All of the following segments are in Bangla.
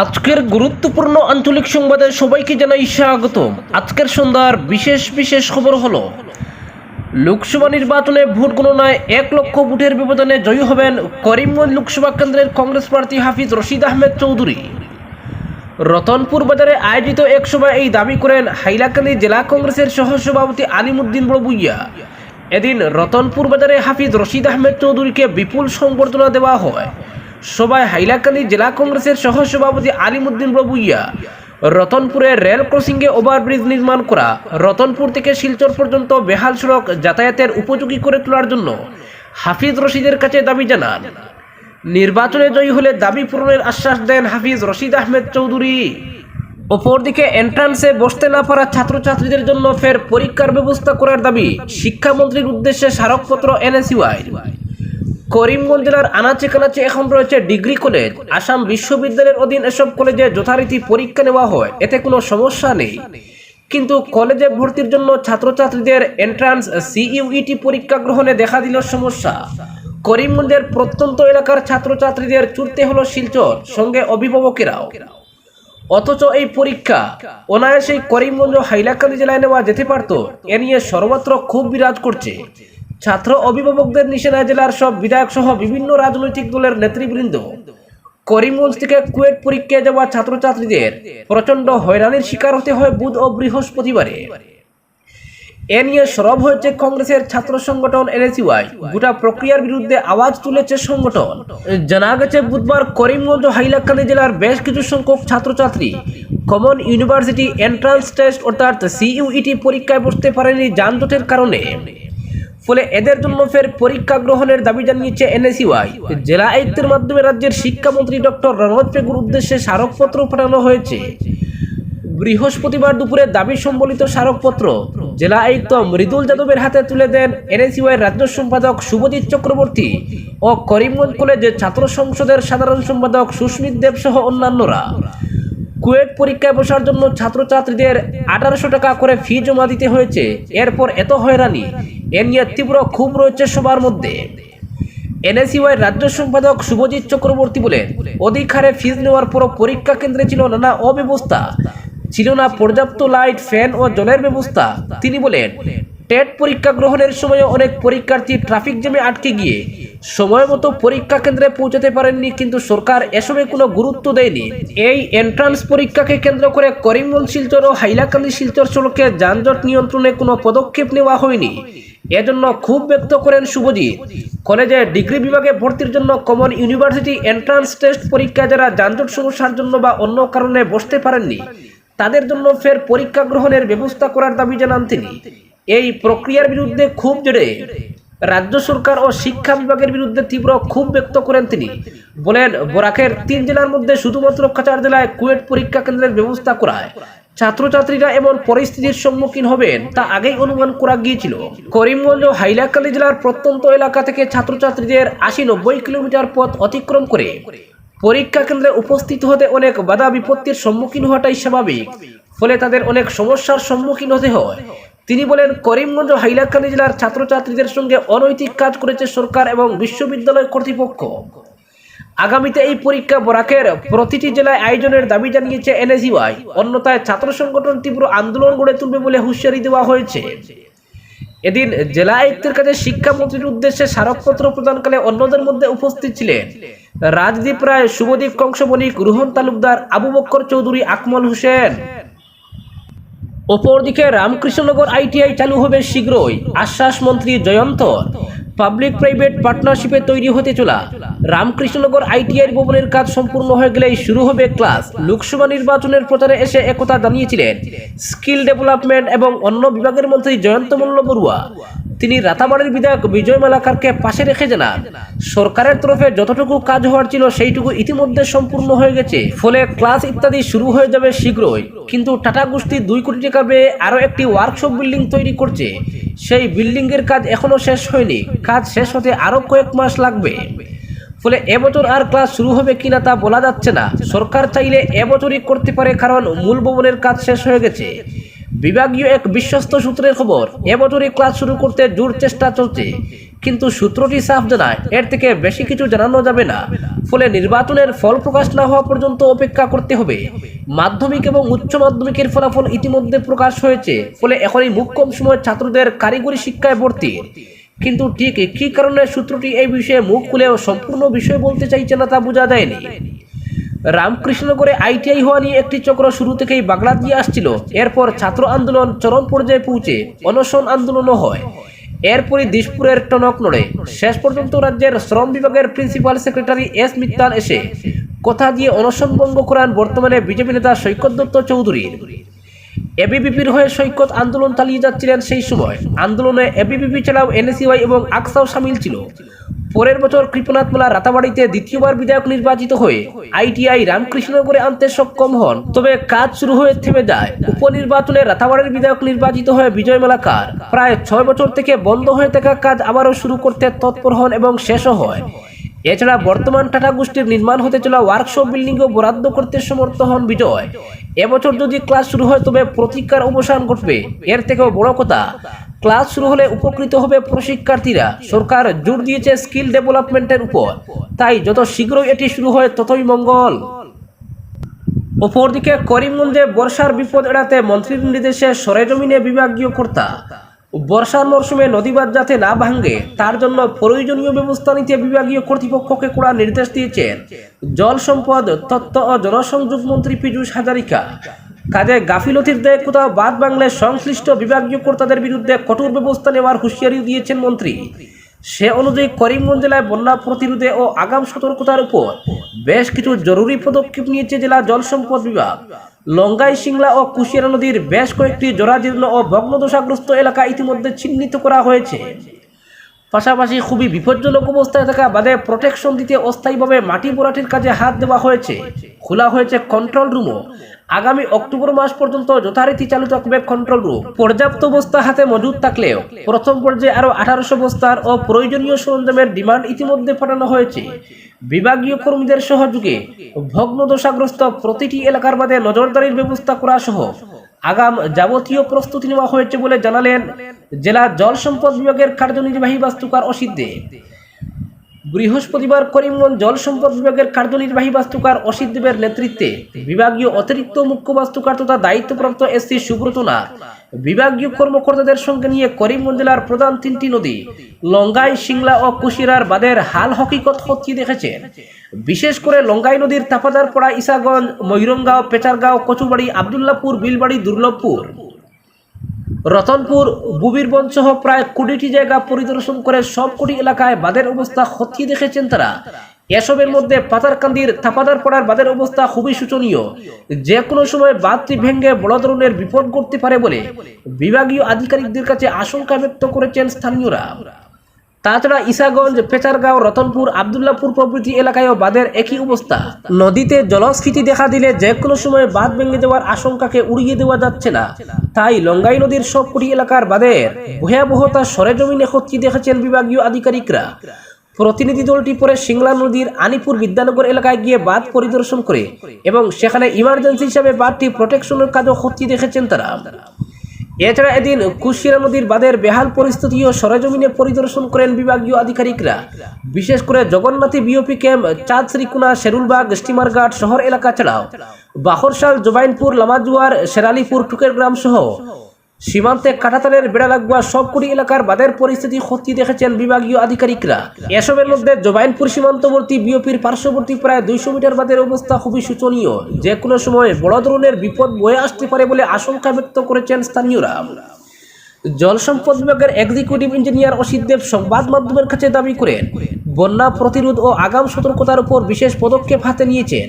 আজকের গুরুত্বপূর্ণ আঞ্চলিক সংবাদে সবাইকে জানাই স্বাগত আজকের সন্ধ্যার বিশেষ বিশেষ খবর হলো, লোকসভা নির্বাচনে ভোট গণনায় এক লক্ষ ভোটের ব্যবধানে জয়ী হবেন করিমগঞ্জ লোকসভা কেন্দ্রের কংগ্রেস প্রার্থী হাফিজ রশিদ আহমেদ চৌধুরী। রতনপুর বাজারে আয়োজিত এক সভায় এই দাবি করেন হাইলাকান্দি জেলা কংগ্রেসের সহসভাপতি আলিমুদ্দিন বড়বুইয়া। এদিন রতনপুর বাজারে হাফিজ রশিদ আহমেদ চৌধুরীকে বিপুল সংবর্ধনা দেওয়া হয়। সভায় হাইলাকান্দি জেলা কংগ্রেসের সহসভাপতি আলিমুদ্দিন বড়বুইয়া রতনপুরে রেল ক্রসিংয়ে ওভারব্রিজ নির্মাণ করা, রতনপুর থেকে শিলচর পর্যন্ত বেহাল সড়ক যাতায়াতের উপযোগী করে তোলার জন্য হাফিজ রশিদের কাছে দাবি জানান। নির্বাচনে জয়ী হলে দাবি পূরণের আশ্বাস দেন হাফিজ রশিদ আহমেদ চৌধুরী। অপরদিকে এন্ট্রান্সে বসতে না পারা ছাত্রছাত্রীদের জন্য ফের পরীক্ষার ব্যবস্থা করার দাবি শিক্ষামন্ত্রীর উদ্দেশ্যে স্মারকপত্র এনএসইউআই করিমগঞ্জ জেলার আনাচে কানাচে এখন রয়েছে ডিগ্রি কলেজ। আসাম বিশ্ববিদ্যালয়ের অধীন এসব কলেজে যথারীতি পরীক্ষা নেওয়া হয়, এতে কোনো সমস্যা নেই। কিন্তু কলেজে ভর্তির জন্য ছাত্রছাত্রীদের এন্ট্রান্স সিইউইটি পরীক্ষা গ্রহণে দেখা দিল সমস্যা। করিমগঞ্জের প্রত্যন্ত এলাকার ছাত্রছাত্রীদের চুরতে হলো শিলচর, সঙ্গে অভিভাবকেরাও। অথচ এই পরীক্ষা অনায়াসেই করিমগঞ্জ হাইলাকান্দি জেলায় নেওয়া যেতে পারত, এ নিয়ে সর্বত্র খুব বিরাজ করছে। ছাত্র অভিভাবকদের নিশানা জেলার সব বিধায়ক সহ বিভিন্ন রাজনৈতিক দলের নেতৃবৃন্দ। করিমগঞ্জ থেকে কুয়েট পরীক্ষায় যাওয়া ছাত্রছাত্রীদের প্রচণ্ড হয়রানির শিকার হতে হয় বুধ ও বৃহস্পতিবারে। এ নিয়ে সরব হয়েছে কংগ্রেসের ছাত্র সংগঠন এনএসইউআই গোটা প্রক্রিয়ার বিরুদ্ধে আওয়াজ তুলেছে সংগঠন। জানা গেছে, বুধবার করিমগঞ্জ হাইলাকান্দি জেলার বেশ কিছু সংখ্যক ছাত্রছাত্রী কমন ইউনিভার্সিটি এন্ট্রান্স টেস্ট অর্থাৎ সিইউইটি পরীক্ষায় বসতে পারেনি যানজটের কারণে। ফলে এদের জন্য ফের পরীক্ষা গ্রহণের দাবি জানিয়েছে এনএসইউআই। জেলা আয়ুক্তের মাধ্যমে রাজ্যের শিক্ষামন্ত্রী ডক্টর রণজ পেগুর উদ্দেশ্যে স্মারকপত্র পাঠানো হয়েছে। বৃহস্পতিবার দুপুরে দাবি সম্বলিত স্মারকপত্র জেলা আয়ুক্ত মৃদুল যাদবের হাতে তুলে দেন এনএসইউআই রাজ্য সম্পাদক শুভজিৎ চক্রবর্তী ও করিমগঞ্জ কলেজের ছাত্র সংসদের সাধারণ সম্পাদক সুস্মিত দেব সহ অন্যান্যরা। কুয়েট পরীক্ষায় বসার জন্য ছাত্রছাত্রীদের আঠারোশো টাকা করে ফি জমা দিতে হয়েছে। এরপর এত হয়রানি এ নিয়ে তীব্র ক্ষোভ রয়েছে সবার মধ্যে। এনএসইউআই রাজ্য সম্পাদক শুভজিৎ চক্রবর্তী বলেন অধিক হারে ফিজ নেওয়ার পরও পরীক্ষা কেন্দ্রে ছিল নানা অব্যবস্থা। ছিল না পর্যাপ্ত লাইট, ফ্যান ও জলের ব্যবস্থা। তিনি বলেন, টেট পরীক্ষা গ্রহণের সময় অনেক পরীক্ষার্থী ট্রাফিক জ্যামে আটকে গিয়ে সময় মতো পরীক্ষা কেন্দ্রে পৌঁছাতে পারেননি, কিন্তু সরকার এসবে কোনো গুরুত্ব দেয়নি। এই এন্ট্রান্স পরীক্ষাকে কেন্দ্র করে করিমগঞ্জ শিলচর ও হাইলাকান্দি শিলচর সড়কে যানজট নিয়ন্ত্রণে কোনো পদক্ষেপ নেওয়া হয়নি। এজন্য খুব ব্যক্ত করেন শুভজিৎ কলেজে ডিগ্রি বিভাগে ভর্তির জন্য কমন ইউনিভার্সিটি এন্ট্রান্স টেস্ট পরীক্ষা যারা যানজট সমস্যার জন্য বা অন্য কারণে বসতে পারেননি, তাদের জন্য ফের পরীক্ষা গ্রহণের ব্যবস্থা করার দাবি জানান তিনি। এই প্রক্রিয়ার বিরুদ্ধে খুব জোরে রাজ্য সরকার ও শিক্ষা বিভাগের বিরুদ্ধে তীব্র ক্ষোভ ব্যক্ত করেন তিনি। বলেন, বরাকের তিন জেলার মধ্যে শুধুমাত্র কাচার জেলায় কুয়েট পরীক্ষা কেন্দ্রের ব্যবস্থা করায় ছাত্রছাত্রীরা এমন পরিস্থিতির সম্মুখীন হবেন তা আগেই অনুমান করা গিয়েছিল। করিমগঞ্জ ও জেলার প্রত্যন্ত এলাকা থেকে ছাত্রছাত্রীদের আশি নব্বই কিলোমিটার পথ অতিক্রম করে পরীক্ষা কেন্দ্রে উপস্থিত হতে অনেক বাধা বিপত্তির সম্মুখীন হওয়াটাই স্বাভাবিক, ফলে তাদের অনেক সমস্যার সম্মুখীন হতে হয়। তিনি বলেন, করিমগঞ্জ ও হাইলাকান্দি জেলার ছাত্রছাত্রীদের সঙ্গে অনৈতিক কাজ করেছে সরকার এবং বিশ্ববিদ্যালয় কর্তৃপক্ষ। আগামীতে এই পরীক্ষা বরাকের প্রতিটি জেলায় আয়োজনের দাবি জানিয়েছে এনএসইউআই। অন্যথায় ছাত্র সংগঠন তীব্র আন্দোলন গড়ে তুলবে বলে হুঁশিয়ারি দেওয়া হয়েছে। এদিন জেলা আয়ুক্তের কাছে শিক্ষামন্ত্রীর উদ্দেশ্যে স্মারকপত্র প্রদানকালে অন্যদের মধ্যে উপস্থিত ছিলেন রাজদীপ রায়, শুভদীপ কংসবণিক, রুহন তালুকদার, আবু বক্কর চৌধুরী, আকমল হোসেন। অপরদিকে রামকৃষ্ণনগর আইটিআই চালু হবে শীঘ্রই। আশ্বাস মন্ত্রী জয়ন্ত পাবলিক প্রাইভেট পার্টনারশিপে তৈরি হতে চলা। রামকৃষ্ণনগর আইটিআই ভবনের কাজ সম্পূর্ণ হয়ে গেলেই শুরু হবে ক্লাস। লোকসভা নির্বাচনের প্রচারে এসে একথা জানিয়েছিলেন স্কিল ডেভেলপমেন্ট এবং অন্য বিভাগের মন্ত্রী জয়ন্ত মল্ল বড়ুয়া। তিনি রাতাবাড়ির বিধায়ক বিজয় মালাকারকে পাশে রেখে জানান, সরকারের তরফে যতটুকু কাজ হওয়ার ছিল সেইটুকু ইতিমধ্যে সম্পূর্ণ হয়ে গেছে। ফলে ক্লাস ইত্যাদি শুরু হয়ে যাবে শীঘ্রই। কিন্তু টাটা গোষ্ঠী দুই কোটি টাকা ব্যয়ে আরও একটি ওয়ার্কশপ বিল্ডিং তৈরি করছে। সেই বিল্ডিংয়ের কাজ এখনও শেষ হয়নি। কাজ শেষ হতে আরও কয়েক মাস লাগবে। ফলে এবছর আর ক্লাস শুরু হবে কিনা তা বলা যাচ্ছে না। সরকার চাইলে এবছরই করতে পারে, কারণ মূল ভবনের কাজ শেষ হয়ে গেছে। বিভাগীয় এক বিশ্বস্ত সূত্রের খবর, এবছরই ক্লাস শুরু করতে জোর চেষ্টা চলছে। কিন্তু সূত্রটি সাফ জানায়, এর থেকে বেশি কিছু জানানো যাবে না। ফলে নির্বাচনের ফল প্রকাশ না হওয়া পর্যন্ত অপেক্ষা করতে হবে। মাধ্যমিক এবং উচ্চ মাধ্যমিকের ফলাফল ইতিমধ্যে প্রকাশ হয়েছে। ফলে এখনই মুখ কম সময় ছাত্রদের কারিগরি শিক্ষায় ভর্তির কিন্তু ঠিক কী কারণে সূত্রটি এই বিষয়ে মুখ খুলেও সম্পূর্ণ বিষয় বলতে চাইছে না তা বোঝা যায়নি। রামকৃষ্ণনগরে আইটিআই হওয়া নিয়ে একটি চক্র শুরু থেকেই বাগলা দিয়ে আসছিল। এরপর ছাত্র আন্দোলন চরম পর্যায়ে পৌঁছে অনশন আন্দোলনও হয়। এরপরই দিশপুরের টনক নড়ে। শেষ পর্যন্ত রাজ্যের শ্রম বিভাগের প্রিন্সিপাল সেক্রেটারি এস মিত্তাল এসে কথা দিয়ে অনশন ভঙ্গ করান বর্তমানে বিজেপি নেতা সৈকত দত্ত চৌধুরীর। এবিপিপির হয়ে সৈকত আন্দোলন চালিয়ে যাচ্ছিলেন সেই সময়। আন্দোলনে এবিপিপি ছাড়াও এনএসইউআই এবং আকসাও সামিল ছিল। পরের বছর কৃপনাথ মেলা রাতাবাড়িতে দ্বিতীয়বার বিধায়ক নির্বাচিত হয়ে আইটিআই রামকৃষ্ণনগরে আনতে সক্ষম হন। তবে কাজ শুরু হয়ে থেমে যায়। উপনির্বাচনে রাতাবাড়ির বিধায়ক নির্বাচিত হয়ে বিজয় মেলাকার প্রায় ছয় বছর থেকে বন্ধ হয়ে থাকা কাজ আবারও শুরু করতে তৎপর হন এবং শেষও হয়। এছাড়া বর্তমান টাটা গোষ্ঠীর নির্মাণ হতে চলা ওয়ার্কশপ বিল্ডিংও বরাদ্দ করতে সমর্থ হন বিজয়। এবছর যদি ক্লাস শুরু হয়, তবে প্রতিজ্ঞার অবসান ঘটবে। এর থেকেও বড় কথা ক্লাস শুরু হলে উপকৃত হবে প্রশিক্ষার্থীরা। সরকার জোর দিয়েছে স্কিল ডেভেলপমেন্টের উপর। তাই যত শীঘ্রই এটি শুরু হয়, ততই মঙ্গল। অপরদিকে করিমগঞ্জে বর্ষার বিপদ এড়াতে মন্ত্রীর নির্দেশে সরেজমিনে বিভাগীয় কর্তা বর্ষার মরশুমে নদীবাদ যাতে না ভাঙ্গে তার জন্য প্রয়োজনীয় ব্যবস্থা নিতে বিভাগীয় কর্তৃপক্ষকে কড়া নির্দেশ দিয়েছেন। জল সম্পদ, তথ্য ও জনসংযোগ মন্ত্রী পীযুষ হাজারিকা। কাজে গাফিলতির দেয় কোথাও বাদ বাংলায় সংশ্লিষ্ট বিভাগীয় কর্তাদের বিরুদ্ধে কঠোর ব্যবস্থা নেওয়ার হুঁশিয়ারি দিয়েছেন মন্ত্রী। সে অনুযায়ী করিমগঞ্জ জেলায় বন্যা প্রতিরোধে ও আগাম সতর্কতার উপর বেশ কিছু জরুরি পদক্ষেপ নিয়েছে জেলা জল সম্পদ বিভাগ। লঙ্গাই, সিংলা ও কুশিয়ারা নদীর বেশ কয়েকটি জরাজীর্ণ ও ভগ্নদশাগ্রস্ত এলাকা ইতিমধ্যে চিহ্নিত করা হয়েছে। পাশাপাশি খুবই বিপজ্জনক অবস্থায় থাকা বাদে প্রোটেকশন দিতে অস্থায়ীভাবে মাটি বোরাটির কাজে হাত দেওয়া হয়েছে। খোলা হয়েছে কন্ট্রোল রুমও আগামী অক্টোবর মাস পর্যন্ত যথারীতি চালু থাকবে কন্ট্রোল রুম পর্যাপ্ত বস্তা হাতে মজুদ থাকলেও প্রথম পর্যায়ে আরও আঠারোশো বস্তার ও প্রয়োজনীয় সরঞ্জামের ডিমান্ড ইতিমধ্যে পাঠানো হয়েছে। বিভাগীয় কর্মীদের সহযোগে ভগ্নদশাগ্রস্ত প্রতিটি এলাকার বাদে নজরদারির ব্যবস্থা করা সহ আগাম যাবতীয় প্রস্তুতি নেওয়া হয়েছে বলে জানালেন জেলা জল সম্পদ বিভাগের কার্যনির্বাহী বাস্তুকার অসিদ্ধে বৃহস্পতিবার করিমগঞ্জ জল সম্পদ বিভাগের কার্যনির্বাহী বাস্তুকার অসিত দেবের নেতৃত্বে বিভাগীয় অতিরিক্ত মুখ্য বাস্তুকার তথা দায়িত্বপ্রাপ্ত এসসি সুব্রত নাথ বিভাগীয় কর্মকর্তাদের সঙ্গে নিয়ে করিমগঞ্জ জেলার প্রধান তিনটি নদী, লঙ্গাই, সিংলা ও কুশিরার বাদের হাল হকিকত খতিয়ে দেখেছেন বিশেষ করে লঙ্গাই নদীর তাপাদারপাড়া, ইসাগঞ্জ ময়ূরঙ্গাঁও পেচারগাঁও, কচুবাড়ি, আবদুল্লাপুর, বিলবাড়ি, দুর্লভপুর। রতনপুর বুবিরবন সহ প্রায় কুড়িটি জায়গা পরিদর্শন করে সবকটি এলাকায় বাঁধের অবস্থা খতিয়ে দেখেছেন তারা। এসবের মধ্যে পাতারকান্দির, থাপাদার পড়ার বাঁধের অবস্থা খুবই শোচনীয়। যে কোনো সময় বাঁধটি ভেঙে বড় ধরনের বিপদ করতে পারে বলে বিভাগীয় আধিকারিকদের কাছে আশঙ্কা ব্যক্ত করেছেন স্থানীয়রা। তাছাড়া ইসাগঞ্জ পেচারগাঁও, রতনপুর, আবদুল্লাপুর প্রভৃতি এলাকায়ও বাঁধের একই অবস্থা। নদীতে জলস্ফীতি দেখা দিলে যে কোনো সময় বাঁধ ভেঙে যাওয়ার আশঙ্কাকে উড়িয়ে দেওয়া যাচ্ছে না। তাই লঙ্গাই নদীর সবকটি এলাকার বাঁধের ভয়াবহতা সরেজমিনে খতিয়ে দেখেছেন বিভাগীয় আধিকারিকরা। প্রতিনিধি দলটি পরে সিংলা নদীর আনিপুর বিদ্যানগর এলাকায় গিয়ে বাঁধ পরিদর্শন করে এবং সেখানে ইমার্জেন্সি হিসাবে বাঁধটি প্রোটেকশনের কাজও খতিয়ে দেখেছেন তারা। এছাড়া এদিন কুশিয়ারা নদীর বাঁধের বেহাল পরিস্থিতি ও সরেজমিনে পরিদর্শন করেন বিভাগীয় আধিকারিকরা। বিশেষ করে জগন্নাথী বিওপি ক্যাম্প চাঁদ শ্রীকুনা শেরুলবাগ, স্টিমারঘাট শহর এলাকা ছাড়াও। বাহরশাল জোবাইনপুর, লামাজুয়ার, শেরালিপুর টুকের গ্রাম সহ সীমান্তে কাটাতারের বেড়া লাগোয়া সবকটি এলাকার বাদের পরিস্থিতি খতিয়ে দেখেছেন বিভাগীয় আধিকারিকরা। এসবের মধ্যে জোবাইনপুর সীমান্তবর্তী বিওপির পার্শ্ববর্তী প্রায় দুইশো মিটার বাদের অবস্থা খুবই শোচনীয়। যে কোনো সময় বড় ধরনের বিপদ বয়ে আসতে পারে বলে আশঙ্কা ব্যক্ত করেছেন স্থানীয়রা। জল সম্পদ বিভাগের এক্সিকিউটিভ ইঞ্জিনিয়ার অসিত দেব সংবাদ মাধ্যমের কাছে দাবি করেন বন্যা প্রতিরোধ ও আগাম সতর্কতার উপর বিশেষ পদক্ষেপ হাতে নিয়েছেন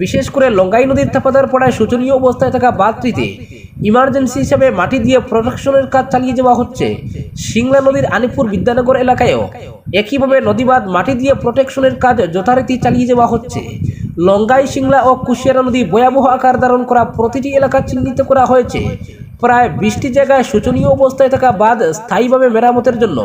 বিশেষ করে লঙ্গাই নদীর তাপাদার পড়ায় শোচনীয় অবস্থায় থাকা বাঁধটিতে ইমার্জেন্সি হিসাবে মাটি দিয়ে প্রোটেকশনের কাজ চালিয়ে যাওয়া হচ্ছে। সিংলা নদীর আনিপুর বিদ্যানগর এলাকায়ও একইভাবে নদীবাদ মাটি দিয়ে প্রোটেকশনের কাজ যথারীতি চালিয়ে যাওয়া হচ্ছে। লঙ্গাই, সিংলা ও কুশিয়ারা নদী ভয়াবহ আকার ধারণ করা প্রতিটি এলাকা চিহ্নিত করা হয়েছে। প্রায় বিশটি জায়গায় শোচনীয় অবস্থায় থাকা বাঁধ স্থায়ীভাবে মেরামতের জন্য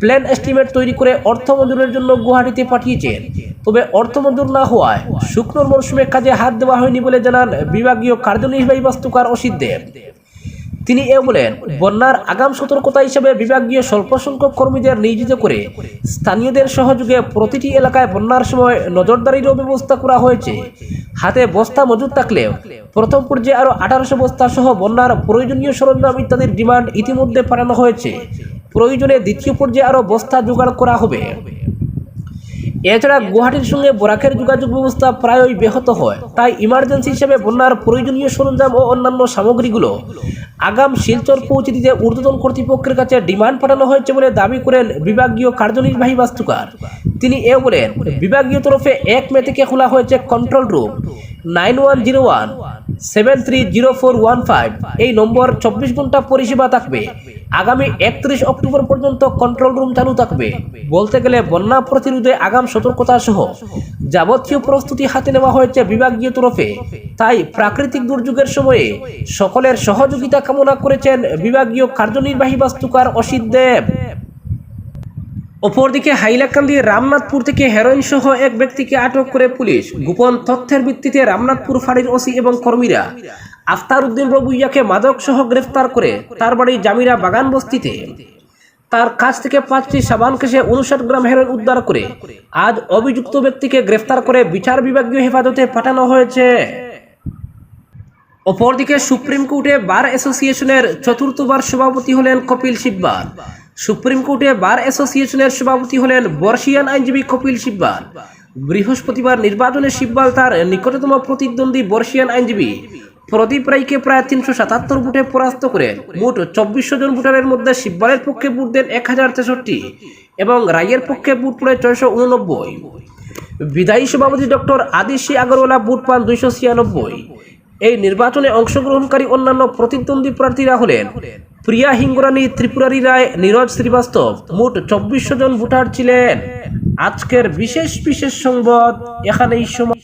প্ল্যান এস্টিমেট তৈরি করে অর্থ মঞ্জুরের জন্য গুয়াহাটিতে পাঠিয়েছেন তবে অর্থ মঞ্জুর না হওয়ায় শুকনোর মরশুমে কাজে হাত দেওয়া হয়নি বলে জানান বিভাগীয় কার্যনির্বাহী বাস্তুকার অসিত দেব। তিনি এ বলেন, বন্যার আগাম সতর্কতা হিসেবে বিভাগীয় স্বল্প সংখ্যক কর্মীদের নিয়োজিত করে স্থানীয়দের সহযোগে প্রতিটি এলাকায় বন্যার সময় নজরদারিরও ব্যবস্থা করা হয়েছে। হাতে বস্তা মজুদ থাকলেও প্রথম পর্যায়ে আরও আঠারোশো বস্তা সহ বন্যার প্রয়োজনীয় সরঞ্জাম ইত্যাদির ডিমান্ড ইতিমধ্যে পাঠানো হয়েছে। প্রয়োজনে দ্বিতীয় পর্যায়ে আরও বস্তা জোগাড় করা হবে। এছাড়া গুয়াহাটির সঙ্গে বরাকের যোগাযোগ ব্যবস্থা প্রায়ই ব্যাহত হয়। তাই ইমার্জেন্সি হিসেবে বন্যার প্রয়োজনীয় সরঞ্জাম ও অন্যান্য সামগ্রীগুলো আগাম শিলচর পৌঁছে দিতে ঊর্ধ্বতন কর্তৃপক্ষের কাছে ডিমান্ড পাঠানো হয়েছে বলে দাবি করেন বিভাগীয় কার্যনির্বাহী বাস্তুকার। তিনি এ বলেন, বিভাগীয় তরফে এক মে থেকে খোলা হয়েছে control room nine one zero one seven three zero four one five এই নম্বর চব্বিশ ঘণ্টা পরিষেবা থাকবে। আগামী একত্রিশ অক্টোবর পর্যন্ত কন্ট্রোল রুম চালু থাকবে। বলতে গেলে বন্যা প্রতিরোধে আগাম সতর্কতা সহ যাবতীয় প্রস্তুতি হাতে নেওয়া হয়েছে বিভাগীয় তরফে। তাই প্রাকৃতিক দুর্যোগের সময়ে সকলের সহযোগিতা কামনা করেছেন বিভাগীয় কার্যনির্বাহী বাস্তুকার অসিত দেব। অপরদিকে হাইলাকান্দি রামনাথপুর থেকে হেরোইন সহ এক ব্যক্তিকে আটক করে পুলিশ। গোপন তথ্যের ভিত্তিতে রামনাথপুর ফাঁড়ির ওসি এবং কর্মীরা আফতার উদ্দিন রবুইয়াকে মাদক সহ গ্রেফতার করে তার বাড়ি জামিরা বাগান বস্তিতে। তার কাছ থেকে পাঁচটি সাবান কেসে উনষাট গ্রাম হেরোইন উদ্ধার করে আজ অভিযুক্ত ব্যক্তিকে গ্রেফতার করে বিচার বিভাগীয় হেফাজতে পাঠানো হয়েছে। অপরদিকে সুপ্রিম কোর্টে বার অ্যাসোসিয়েশনের চতুর্থবার সভাপতি হলেন কপিল সিব্বাল। সুপ্রিম কোর্টে বার অ্যাসোসিয়েশনের সভাপতি হলেন বর্ষিয়ান আইনজীবী কপিল সিব্বাল। বৃহস্পতিবার নির্বাচনে সিব্বাল তার নিকটতম প্রতিদ্বন্দ্বী বর্ষিয়ান আইনজীবী প্রদীপ রায়কে প্রায় তিনশো সাতাত্তর ভোটে পরাস্ত করে মোট চব্বিশশো জন ভোটারের মধ্যে সিব্বালের পক্ষে ভোট দেন এক হাজার তেষট্টি এবং রায়ের পক্ষে ভোট পড়ে ছয়শো উননব্বই। বিদায়ী সভাপতি ডক্টর আদিশি আগরওয়ালা ভোট পান দুইশো ছিয়ানব্বই। এই নির্বাচনে অংশগ্রহণকারী অন্যান্য প্রতিদ্বন্দ্বী প্রার্থীরা হলেন প্রিয়া হিঙ্গরানী, ত্রিপুরারি রায়, নীরজ শ্রীবাস্তব। মোট চব্বিশশো জন ভোটার ছিলেন। আজকের বিশেষ বিশেষ সংবাদ এখানেই সময়